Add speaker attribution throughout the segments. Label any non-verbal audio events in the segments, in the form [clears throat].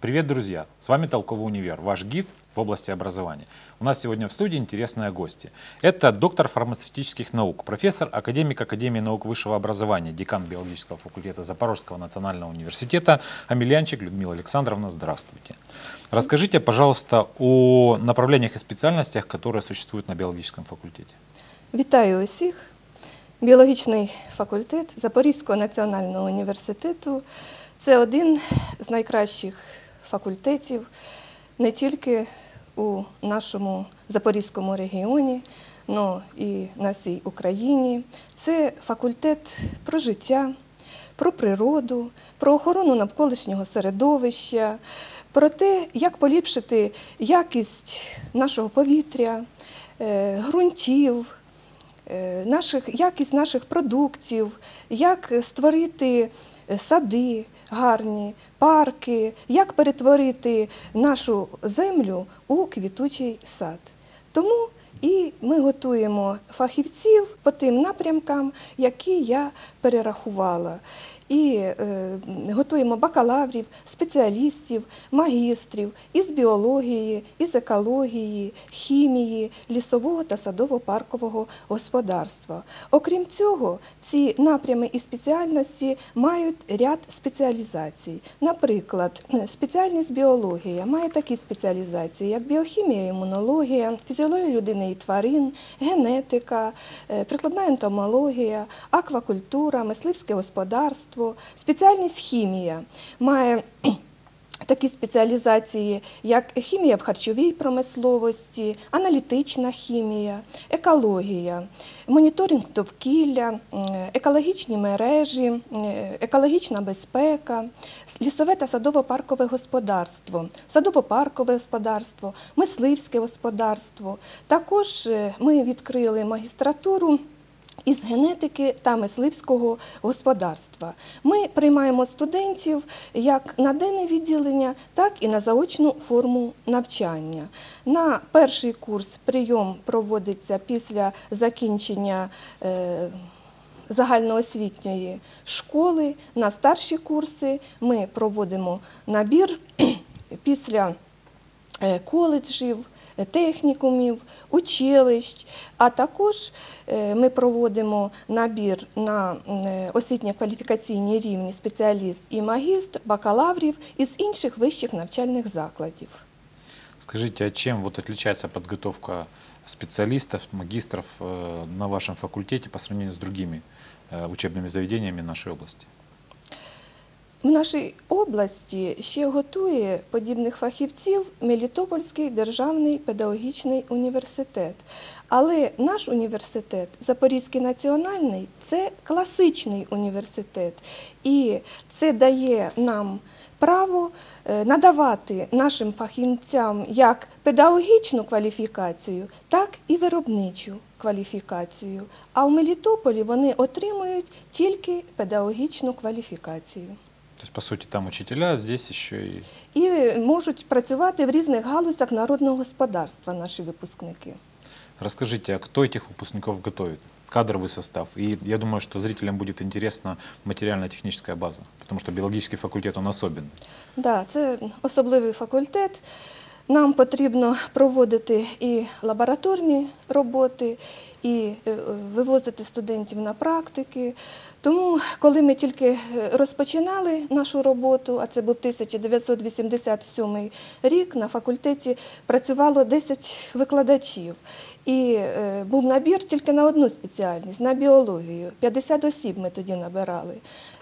Speaker 1: Привет, друзья! С вами Толковый универ, ваш гид в области образования. У нас сегодня в студии интересные гости. Это доктор фармацевтических наук, профессор, академик Академии наук высшего образования, декан биологического факультета Запорожского национального университета Амельянчик Людмила Александровна. Здравствуйте. Расскажите, пожалуйста, о направлениях и специальностях, которые существуют на биологическом факультете.
Speaker 2: Вітаю усіх. Біологічний факультет Запорізького національного університету це один з найкращих факультетів не тільки у нашому Запорізькому регіоні, але і на всій Україні. Це факультет про життя, про природу, про охорону навколишнього середовища, про те, як поліпшити якість нашого повітря, е, ґрунтів, е, наших, якість наших продуктів, як створити сади гарні, парки, як перетворити нашу землю у квітучий сад. Тому і ми готуємо фахівців по тим напрямкам, які я перерахувала. І е, готуємо бакалаврів, спеціалістів, магістрів із біології, із екології, хімії, лісового та садово-паркового господарства. Окрім цього, ці напрями і спеціальності мають ряд спеціалізацій. Наприклад, спеціальність біологія має такі спеціалізації, як біохімія, імунологія, фізіологія людини і тварин, генетика, е, прикладна ентомологія, аквакультура, мисливське господарство, спеціальність хімія має [clears throat] такі спеціалізації, як хімія в харчовій промисловості, аналітична хімія, екологія, моніторинг довкілля, екологічні мережі, екологічна безпека, лісове та садово-паркове господарство, садово-паркове господарство, мисливське господарство. Також е, ми відкрили магістратуру. Із генетики та мисливського господарства ми приймаємо студентів як на денне відділення, так і на заочну форму навчання. На перший курс прийом проводиться після закінчення. е, Загальноосвітньої школи на старші курси ми проводимо набір [clears throat] після е, коледжів, технікумів, училищ, а також е, ми проводимо набір на е, освітньо-кваліфікаційні рівні спеціаліст і магістр, бакалаврів із інших вищих навчальних закладів.
Speaker 1: Скажите, а чем вот отличается подготовка специалистов, магистров э, на вашем факультете по сравнению с другими э, учебными заведениями нашей области?
Speaker 2: В нашій області ще готує подібних фахівців Мелітопольський державний педагогічний університет. Але наш університет, Запорізький національний, це класичний університет. І це дає нам право е, надавати нашим фахівцям як педагогічну кваліфікацію, так і виробничу кваліфікацію. А в Мелітополі вони отримують тільки педагогічну кваліфікацію.
Speaker 1: То есть, по сути, там учителя, а здесь еще и...
Speaker 2: І можуть працювати в різних галузях народного господарства наші випускники.
Speaker 1: Расскажите, а кто этих выпускников готовит? Кадровый состав. И я думаю, что зрителям будет интересна материально-техническая база, потому что биологический факультет, он особенный.
Speaker 2: Да, це особливий факультет. Нам потрібно проводити і лабораторні роботи, і е, вивозити студентів на практики. Тому, коли ми тільки е, розпочинали нашу роботу, а це був 1987 рік, на факультеті працювало 10 викладачів. І е, був набір тільки на одну спеціальність на біологію. 50 осіб ми тоді набирали.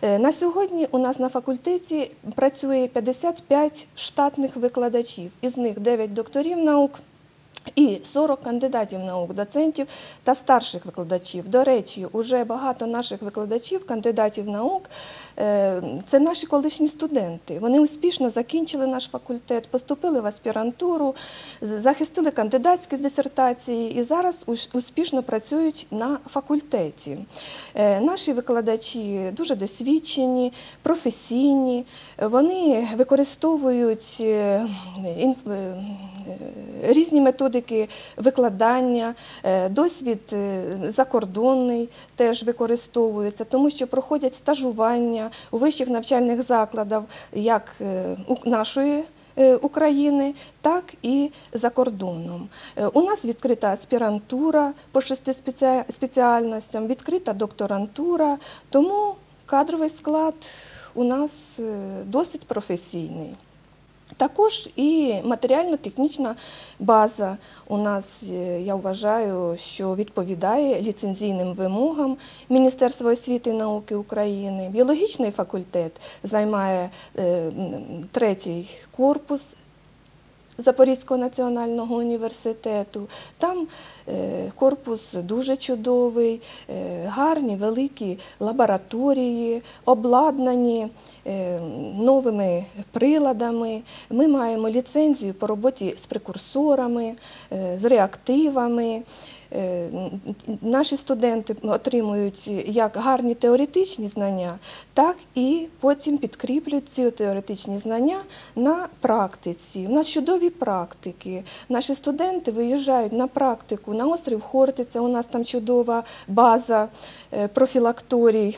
Speaker 2: На сьогодні у нас на факультеті працює 55 штатних викладачів, із них 9 докторів наук. І 40 кандидатів наук, доцентів та старших викладачів. До речі, уже багато наших викладачів, кандидатів наук, е, це наші колишні студенти. Вони успішно закінчили наш факультет, поступили в аспірантуру, захистили кандидатські дисертації і зараз успішно працюють на факультеті. Е, Наші викладачі дуже досвідчені, професійні, вони використовують е, різні методи методики викладання, е, досвід е, закордонний теж використовується, тому що проходять стажування у вищих навчальних закладах як е, нашої України, так і за кордоном. У нас відкрита аспірантура по шести спеціальностям, відкрита докторантура, тому кадровий склад у нас досить професійний. Також і матеріально-технічна база у нас, е, я вважаю, що відповідає ліцензійним вимогам Міністерства освіти і науки України. Біологічний факультет займає е, третій корпус Запорізького національного університету. Там е, корпус дуже чудовий, е, гарні великі лабораторії, обладнані е, новими приладами. Ми маємо ліцензію по роботі з прекурсорами, з реактивами. Наші студенти отримують як гарні теоретичні знання, так і потім підкріплюють ці теоретичні знання на практиці. У нас чудові практики. Наші студенти виїжджають на практику на острів Хортиця. У нас там чудова база е, профілакторій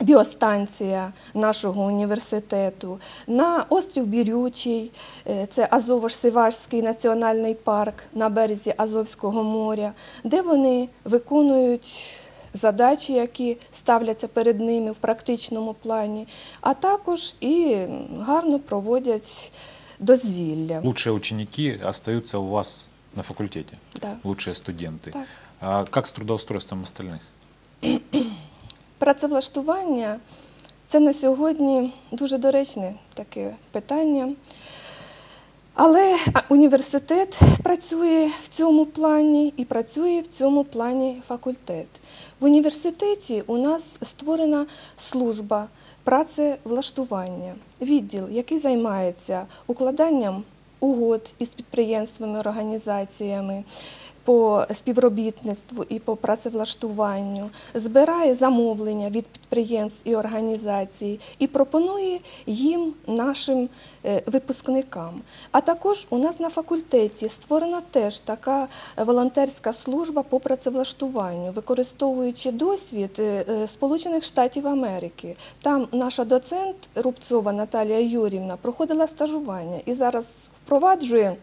Speaker 2: біостанція нашого університету, на острів Бірючий, е, це Азово-Сивашський національний парк на березі Азовського моря, де вони виконують задачі, які ставляться перед ними в практичному плані, а також і гарно проводять дозвілля.
Speaker 1: Лучшие ученики остаются у вас на факультете,
Speaker 2: Да.
Speaker 1: лучшие студенты.
Speaker 2: Так.
Speaker 1: А как с трудоустройством остальных? [clears throat]
Speaker 2: Працевлаштування це на сьогодні дуже доречне таке питання. Але університет працює в цьому плані і працює в цьому плані факультет. В університеті у нас створена служба працевлаштування, відділ, який займається укладанням угод із підприємствами, організаціями по співробітництву і по працевлаштуванню, збирає замовлення від підприємств і організацій і пропонує їм нашим е, випускникам. А також у нас на факультеті створена теж така волонтерська служба по працевлаштуванню, використовуючи досвід е, е, Сполучених Штатів Америки. Там наша доцент Рубцова Наталія Юрівна проходила стажування і зараз впроваджує.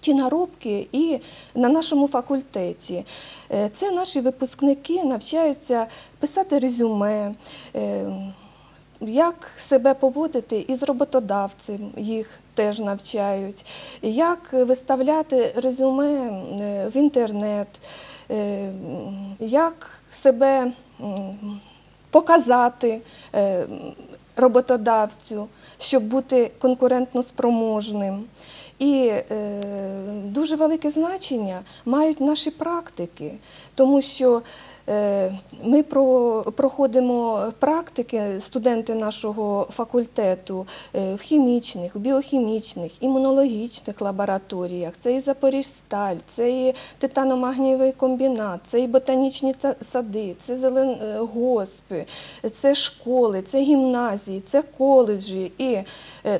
Speaker 2: Ті наробки і на нашому факультеті. Е, Це наші випускники навчаються писати резюме, е, як себе поводити із роботодавцем, їх теж навчають, як виставляти резюме е, в інтернет, як себе показати роботодавцю, щоб бути конкурентно спроможним. І е, дуже велике значення мають наші практики, тому що ми проходимо практики, студенти нашого факультету е, в хімічних, біохімічних, імунологічних лабораторіях. Це і Запоріжсталь, це і титаномагнієвий комбінат, це і ботанічні сади, це зелен... е, це школи, це гімназії, це коледжі. І е,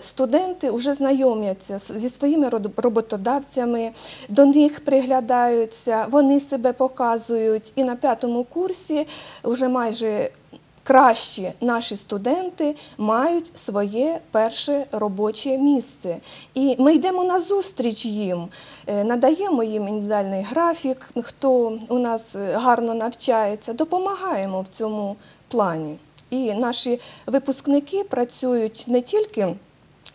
Speaker 2: студенти вже знайомляться зі своїми роботодавцями, до них приглядаються, вони себе показують. І на п'ятому курсі вже майже кращі наші студенти мають своє перше робоче місце. І ми йдемо на зустріч їм, е, надаємо їм індивідуальний графік, хто у нас е, гарно навчається, допомагаємо в цьому плані. І наші випускники працюють не тільки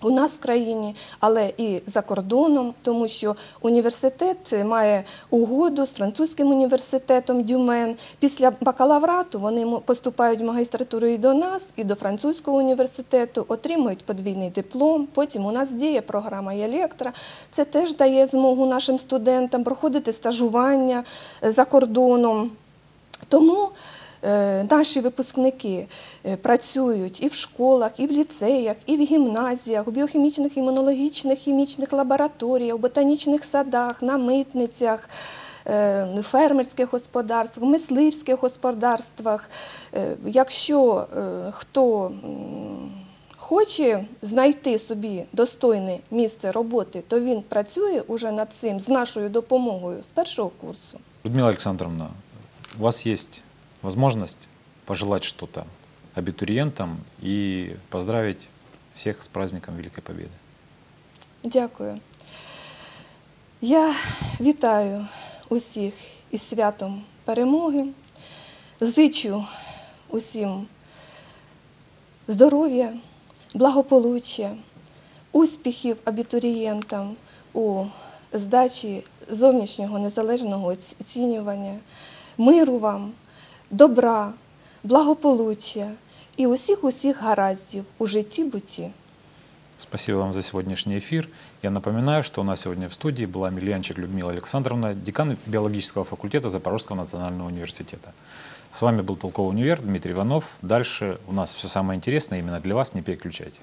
Speaker 2: у нас в країні, але і за кордоном, тому що університет має угоду з французьким університетом Дюмен. Після бакалаврату вони поступають в магістратуру і до нас, і до французького університету, отримують подвійний диплом. Потім у нас діє програма «Єлектра». Це теж дає змогу нашим студентам проходити стажування е, за кордоном. Тому наші випускники е, працюють і в школах, і в ліцеях, і в гімназіях, у біохімічних, імунологічних, хімічних лабораторіях, у ботанічних садах, на митницях. е, Фермерських господарствах, в мисливських господарствах. Е, Якщо е, хто хоче знайти собі достойне місце роботи, то він працює уже над цим з нашою допомогою з першого курсу.
Speaker 1: Людмила Александровна, у вас есть возможность пожелать что-то абитуриентам и поздравить всех с праздником Великой Победы.
Speaker 2: Дякую. Я вітаю усіх із святом перемоги. Зичу усім здоров'я, благополуччя, успіхів абітурієнтам у здачі зовнішнього незалежного оцінювання, миру вам, добра, благополуччя і усіх усіх гараздів у житті буті.
Speaker 1: Спасибо вам за сегодняшний эфир. Я напоминаю, что у нас сегодня в студии была Мильянчик Людмила Александровна, декан биологического факультета Запорожского национального университета. С вами был Толковый универ, Дмитрий Иванов. Дальше у нас все самое интересное именно для вас, не переключайте.